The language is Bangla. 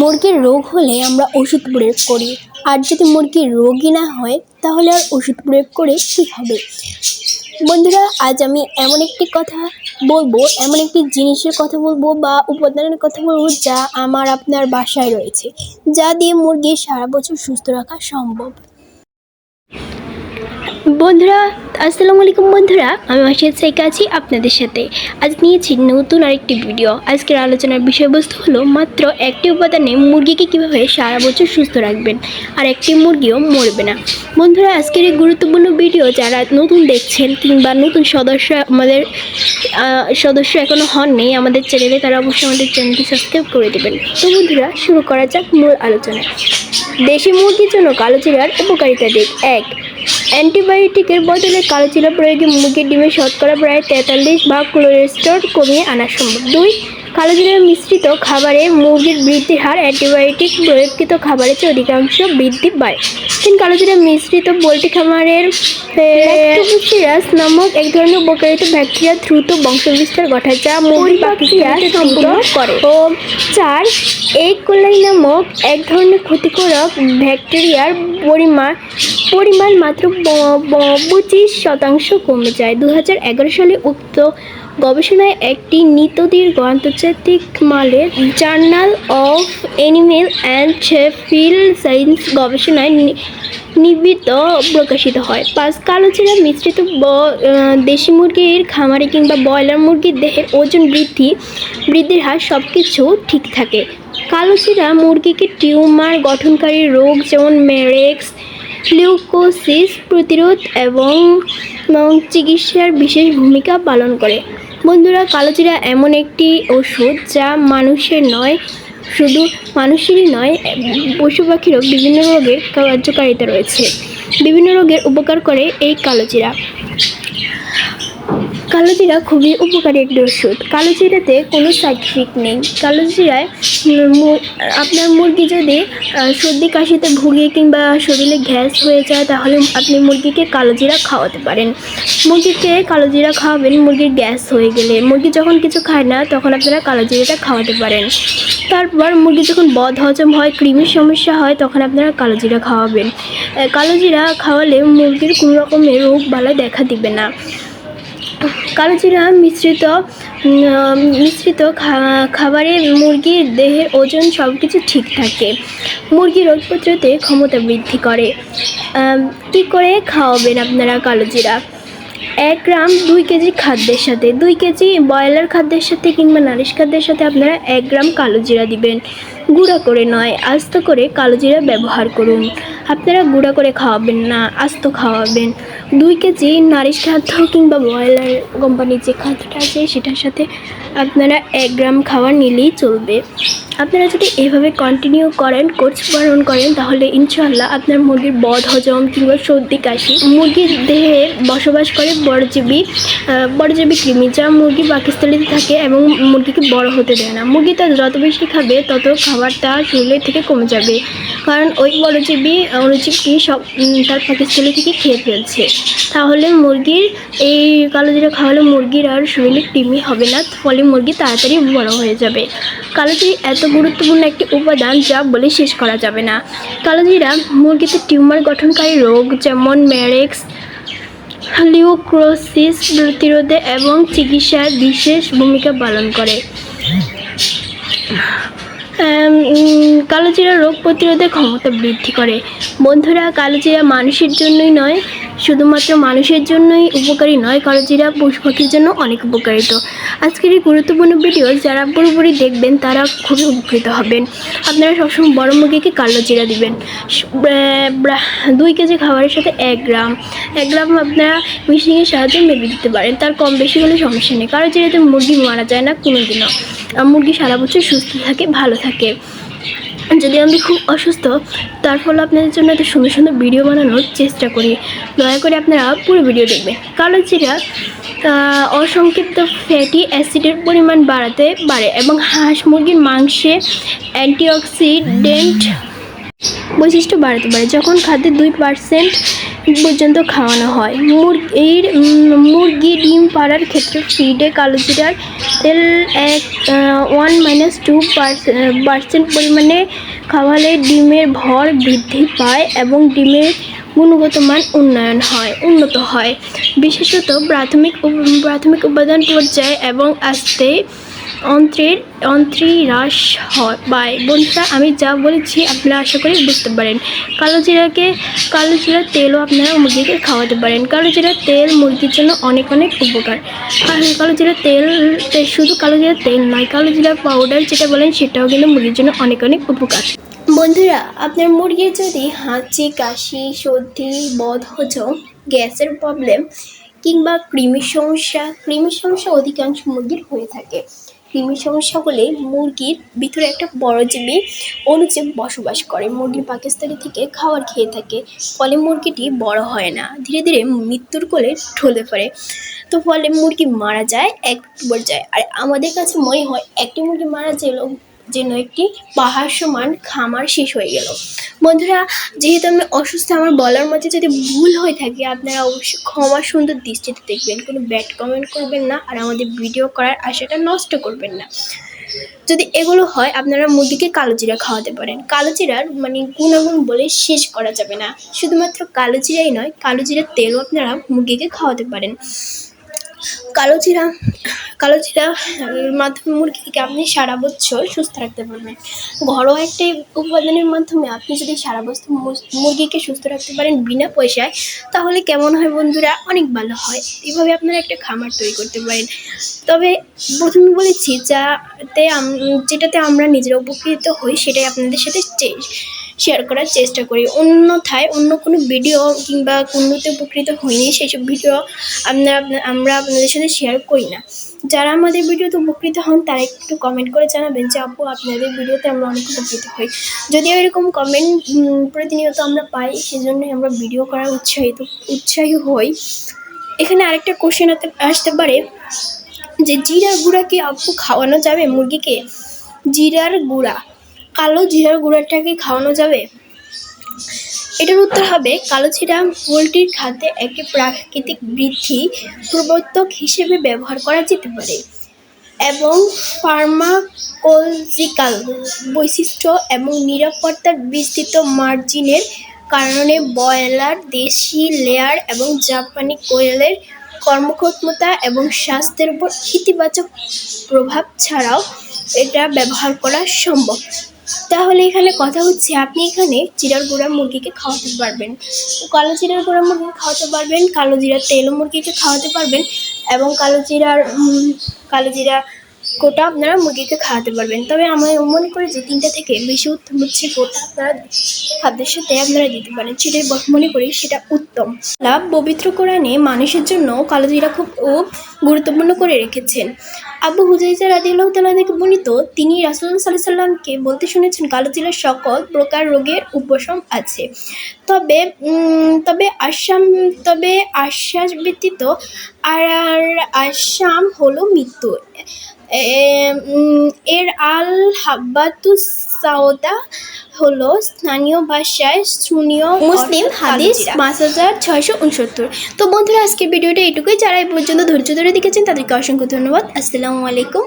মুরগির রোগ হলে আমরা ওষুধ প্রয়োগ করি। আর যদি মুরগির রোগই না হয়, তাহলে আর ওষুধ প্রয়োগ করে কী হবে? বন্ধুরা, আজ আমি এমন একটি কথা বলব, এমন একটি জিনিসের কথা বলব বা উপাদানের কথা বলব যা আমার আপনার বাসায় রয়েছে, যা দিয়ে মুরগি সারা বছর সুস্থ রাখা সম্ভব। বন্ধুরা, আসসালামু আলাইকুম বন্ধুরা। আমি মাসিদ সাইকা আছি আপনাদের সাথে। আজ নিয়েছি নতুন আরেকটি ভিডিও। আজকের আলোচনার বিষয়বস্তু হলো মাত্র একটি উপাদানে মুরগিকে কীভাবে সারা বছর সুস্থ রাখবেন আর একটি মুরগিও মরবে না। বন্ধুরা, আজকের এই গুরুত্বপূর্ণ ভিডিও যারা নতুন দেখছেন কিংবা নতুন সদস্য আমাদের সদস্য এখনও হননি আমাদের চ্যানেলে, তারা অবশ্যই আমাদের চ্যানেলটি সাবস্ক্রাইব করে দেবেন। তো বন্ধুরা, শুরু করা যাক মূল আলোচনা। দেশি মুরগির জন্য কালো জিরার উপকারিতা দিক এক। অ্যান্টিবায়োটিকের বদলে কালো জিরা প্রয়োগে মুরগির ডিমের শতকরা প্রায় তেতাল্লিশ ভাগ ক্লোরেস্টর কমিয়ে আনা সম্ভব। দুই কালো জিরার মিশ্রিত খাবারে মুরগির বৃদ্ধির হার অ্যান্টিবায়োটিক প্রয়োগকৃত খাবারের চেয়ে অধিকাংশ বৃদ্ধি পায়। তিন কালো জিরা মিশ্রিত পোলট্রি খামারের ল্যাক্টোবাসিরাস নামক এক ধরনের উপকারিত ব্যাকটেরিয়া দ্রুত বংশবিস্তার ঘটায় যা প্রক্রিয়া সম্পূর্ণ করে। ও চার এই কোলাই নামক এক ধরনের ক্ষতিকারক ব্যাকটেরিয়ার পরিমাণ পরিমাণ মাত্র পঁচিশ শতাংশ কমে যায়। দু হাজার এগারো সালে উক্ত গবেষণায় একটি নিতদীর্ঘ আন্তর্জাতিক মালের journal of animal and field science গবেষণায় নি- নিবিত প্রকাশিত হয়। পাঁচ কালো চিরা মিশ্রিত দেশি মুরগির খামারে কিংবা ব্রয়লার মুরগির দেহের ওজন বৃদ্ধি, বৃদ্ধির হার সব কিছু ঠিক থাকে। কালো চিরা মুরগিকে টিউমার গঠনকারী রোগ যেমন মেরেক্স লিউকোসিস প্রতিরোধ এবং চিকিৎসার বিশেষ ভূমিকা পালন করে। বন্ধুরা, কালোজিরা এমন একটি ওষুধ যা মানুষের নয়, শুধু মানুষেরই নয়, পশু পাখিরও বিভিন্ন রোগের কার্যকারিতা রয়েছে। বিভিন্ন রোগের উপকার করে এই কালোজিরা। কালোজিরা খুবই উপকারী একটি ওষুধ। কালোজিরাতে কোনো সাইড ইফেক্ট নেই। কালোজিরায় আপনার মুরগি যদি সর্দি কাশিতে ভুগে কিংবা শরীরে গ্যাস হয়ে যায়, তাহলে আপনি মুরগিকে কালোজিরা খাওয়াতে পারেন। মুরগিকে কালোজিরা খাওয়াবেন, মুরগির গ্যাস হয়ে গেলে। মুরগি যখন কিছু খায় না, তখন আপনারা কালোজিরাটা খাওয়াতে পারেন। তারপর মুরগি যখন বদ হজম হয় কৃমির সমস্যা হয়, তখন আপনারা কালোজিরা খাওয়াবেন। কালোজিরা খাওয়ালে মুরগির কোনো রকমের রোগ বালা দেখা দিবে না। কালোজিরা মিশ্রিত মিশ্রিত খাবারে মুরগির দেহের ওজন সব কিছু ঠিক থাকে। মুরগি রোগ প্রতিরোধে ক্ষমতা বৃদ্ধি করে। কী করে খাওয়াবেন আপনারা কালোজিরা? এক গ্রাম দুই কেজি খাদ্যের সাথে, দুই কেজি ব্রয়লার খাদ্যের সাথে কিংবা নারিশ খাদ্যের সাথে আপনারা এক গ্রাম কালো জিরা দিবেন। গুঁড়া করে নয়, আস্ত করে কালো জিরা ব্যবহার করুন। আপনারা গুঁড়া করে খাওয়াবেন না, আস্ত খাওয়াবেন। দুই কেজি নারিশ খাদ্য কিংবা ব্রয়লার কোম্পানির যে খাদ্যটা আছে সেটার সাথে আপনারা এক গ্রাম খাবার নিলেই চলবে। আপনারা যদি এভাবে কন্টিনিউ করেন কোর্স পালন করেন, তাহলে ইনশাল্লাহ আপনার মুরগির বদ হজম কিংবা সর্দি, কাশি, মুরগির দেহে বসবাস করে বড়জীবী বড়জীবী কৃমি, যা মুরগি পাকিস্তানিতে থাকে এবং মুরগিকে বড় হতে দেয় না। মুরগি তার যত বেশি খাবে, তত খাবারটা শরীরের থেকে কমে যাবে। কারণ ওই বড়জীবী অনুজীবটি সব তার পাকিস্তানি থেকে খেয়ে ফেলছে। তাহলে মুরগির, এই কালো জিরা খাওয়ালে মুরগির আর শরীরে কৃমি হবে না, ফলে মুরগি তাড়াতাড়ি বড় হয়ে যাবে। কালো জিরা এত গুরুত্বপূর্ণ একটি উপাদান যা বলে শেষ করা যাবে না। কালো জিরা মুরগিতে টিউমার গঠনকারী রোগ যেমন ম্যারেক্স, লিউক্রোসিস প্রতিরোধে এবং চিকিৎসায় বিশেষ ভূমিকা পালন করে। কালোজিরা রোগ প্রতিরোধে ক্ষমতা বৃদ্ধি করে। বন্ধুরা, কালোজিরা মানুষের জন্যই নয়, শুধুমাত্র মানুষের জন্যই উপকারী নয়, কালোজিরা পশু পাখির জন্য অনেক উপকারিত আজকের এই গুরুত্বপূর্ণ ভিডিও যারা পুরোপুরি দেখবেন, তারা খুবই উপকৃত হবেন। আপনারা সবসময় বড় মুরগিকে কালো জিরা দিবেন দুই কেজি খাবারের সাথে এক গ্রাম। এক গ্রাম আপনারা মেশিনের সাহায্যে মেপে দিতে পারেন। তার কম বেশি হলে সমস্যা নেই। কারও জিরাতে মুরগি মারা যায় না কোনো দিনও মুরগি সারা বছর সুস্থ থাকে, ভালো থাকে। যদি আমি খুব অসুস্থ, তার ফলে আপনাদের জন্য এত সুন্দর সুন্দর ভিডিও বানানোর চেষ্টা করি। দয়া করে আপনারা পুরো ভিডিও দেখবেন। কালো জিরা অসংক্ষিপ্ত ফ্যাটি অ্যাসিডের পরিমাণ বাড়াতে পারে এবং হাঁস মুরগির মাংসে অ্যান্টিঅক্সিডেন্ট বৈশিষ্ট্য বাড়াতে পারে। যখন খাদ্যে দুই পার্সেন্ট পর্যন্ত খাওয়ানো হয়। মুরগির মুরগি ডিম পাড়ার ক্ষেত্রে ফিডে কালো জিরার তেল এক ওয়ান মাইনাস টু পার্সেন্ট পরিমাণে খাওয়ালে ডিমের ভর বৃদ্ধি পায় এবং ডিমের গুণগত মান উন্নয়ন হয়, উন্নত হয়। বিশেষত প্রাথমিক প্রাথমিক উপাদান পর্যায়ে এবং আস্তে অন্ত্রের অন্ত্রী হ্রাস হয় পায় বন্ধুরা, আমি যা বলেছি আপনারা আশা করি বুঝতে পারেন। কালো জিরাকে কালো জিরার তেলও আপনারা মুরগিকে খাওয়াতে পারেন। কালো জিরার তেল মুরগির জন্য অনেক অনেক উপকার। আর কালো জিরার তেল শুধু কালো জিরার তেল নয় কালো জিরার পাউডার যেটা বলেন সেটাও কিন্তু মুরগির জন্য অনেক অনেক উপকার। বন্ধুরা, আপনার মুরগির যদি হাঁচি, কাশি, সর্দি, বদহজম, গ্যাসের প্রবলেম কিংবা কৃমির সমস্যা কৃমির সমস্যা অধিকাংশ মুরগির হয়ে থাকে। কৃমির সমস্যা হলে মুরগির ভিতরে একটা বড়জীবী অনুজীব বসবাস করে। মুরগি পাকিস্তানি থেকে খাবার খেয়ে থাকে, ফলে মুরগিটি বড় হয় না। ধীরে ধীরে মৃত্যুর কোলে ঢলে পড়ে। তো ফলে মুরগি মারা যায়, এক পর্যায়ে। আর আমাদের কাছে মনে হয়, একটি মুরগি মারা গেল যেন একটি পাহাড় সমান খামার শেষ হয়ে গেল। বন্ধুরা, যেহেতু আমি অসুস্থ, আমার বলার মধ্যে যদি ভুল হয়ে থাকে, আপনারা অবশ্যই ক্ষমা সুন্দর দৃষ্টিতে দেখবেন। কোনো ব্যাড কমেন্ট করবেন না আর আমাদের ভিডিও করার আশাটা নষ্ট করবেন না। যদি এগুলো হয়, আপনারা মুরগিকে কালো জিরা খাওয়াতে পারেন। কালো জিরার মানে গুণাগুণ বলে শেষ করা যাবে না। শুধুমাত্র কালো জিরাই নয় কালো জিরার তেলও আপনারা মুরগিকে খাওয়াতে পারেন। কালো জিরা কালো জিরা মাধ্যমে মুরগিকে আপনি সারা বছর সুস্থ রাখতে পারবেন। ঘরোয়া একটি উপাদানের মাধ্যমে আপনি যদি সারা বছর মুরগিকে সুস্থ রাখতে পারেন বিনা পয়সায়, তাহলে কেমন হয় বন্ধুরা? অনেক ভালো হয়। এইভাবে আপনারা একটা খামার তৈরি করতে পারেন। তবে প্রথমে বলেছি, যাতে যেটাতে আমরা নিজেরা উপকৃত হই, সেটাই আপনাদের সাথে শেয়ার করার চেষ্টা করি। অন্যথায় অন্য কোনো ভিডিও কিংবা কোনোতে উপকৃত হয়নি সেসব ভিডিও আমরা আমরা আপনাদের সাথে শেয়ার করি না। যারা আমাদের ভিডিওতে উপকৃত হন, তারা একটু কমেন্ট করে জানাবেন যে, আপু, আপনাদের ভিডিওতে আমরা অনেক উপকৃত হই। যদিও এরকম কমেন্ট প্রতিনিয়ত আমরা পাই, সেজন্যই আমরা ভিডিও করার উৎসাহিত, উৎসাহী হই। এখানে আরেকটা কোশ্চেন আসতে পারে, যে, জিরার গুঁড়া কি আপু খাওয়ানো যাবে মুরগিকে? জিরার গুঁড়া। কালো জিরার গুঁড়াটাকে খাওয়ানো যাবে? এটার উত্তর হবে, কালো জিরা পোলট্রির খাদ্যে একটি প্রাকৃতিক বৃদ্ধি প্রবর্তক হিসেবে ব্যবহার করা যেতে পারে এবং ফার্মাকোলজিক্যাল বৈশিষ্ট্য এবং নিরাপত্তার বিস্তৃত মার্জিনের কারণে ব্রয়লার, দেশি লেয়ার এবং জাপানি কোয়েলের কর্মক্ষমতা এবং স্বাস্থ্যের উপর ইতিবাচক প্রভাব ছাড়াও এটা ব্যবহার করা সম্ভব। তাহলে এখানে কথা হচ্ছে, আপনি এখানে জিরার গুঁড়া মুরগিকে খাওয়াতে পারবেন। কালো জিরার গুঁড়া মুরগিকে খাওয়াতে পারবেন, কালো জিরার তেলও মুরগিকে খাওয়াতে পারবেন এবং কালো জিরার কালো জিরা গোটা আপনারা মুরগিকে খাওয়াতে পারবেন। তবে আমি মনে করি যে তিনটা থেকে বেশি উত্তম হচ্ছে গোটা আপনারা খাদ্যের সাথে আপনারা দিতে পারেন। সেটাই মনে করি সেটা উত্তম। লাভ পবিত্র কোরআনে মানুষের জন্য কালোজিরা খুব গুরুত্বপূর্ণ করে রেখেছেন। আবু হুজাইজা রাদিউল্লাহ তাআলা থেকে বর্ণিত, তিনি সাল্লাল্লাহু আলাইহি সাল্লামকে বলতে শুনেছেন কালো জিরার সকল প্রকার রোগের উপশম আছে। তবে তবে আসাম, তবে আশ্বাস ব্যতীত আর আর আসাম হলো মৃত্যু। এর আল হাব্বাতুস সাওদা হলো স্থানীয় ভাষায় শুনীয় মুসলিম হাদিস পাঁচ হাজার ছয়শো উনসত্তর। তো বন্ধুরা আজকের ভিডিওটা এটুকুই। যারা এই পর্যন্ত ধৈর্য ধরে দেখেছেন তাদেরকে অসংখ্য ধন্যবাদ। আসসালামু আলাইকুম।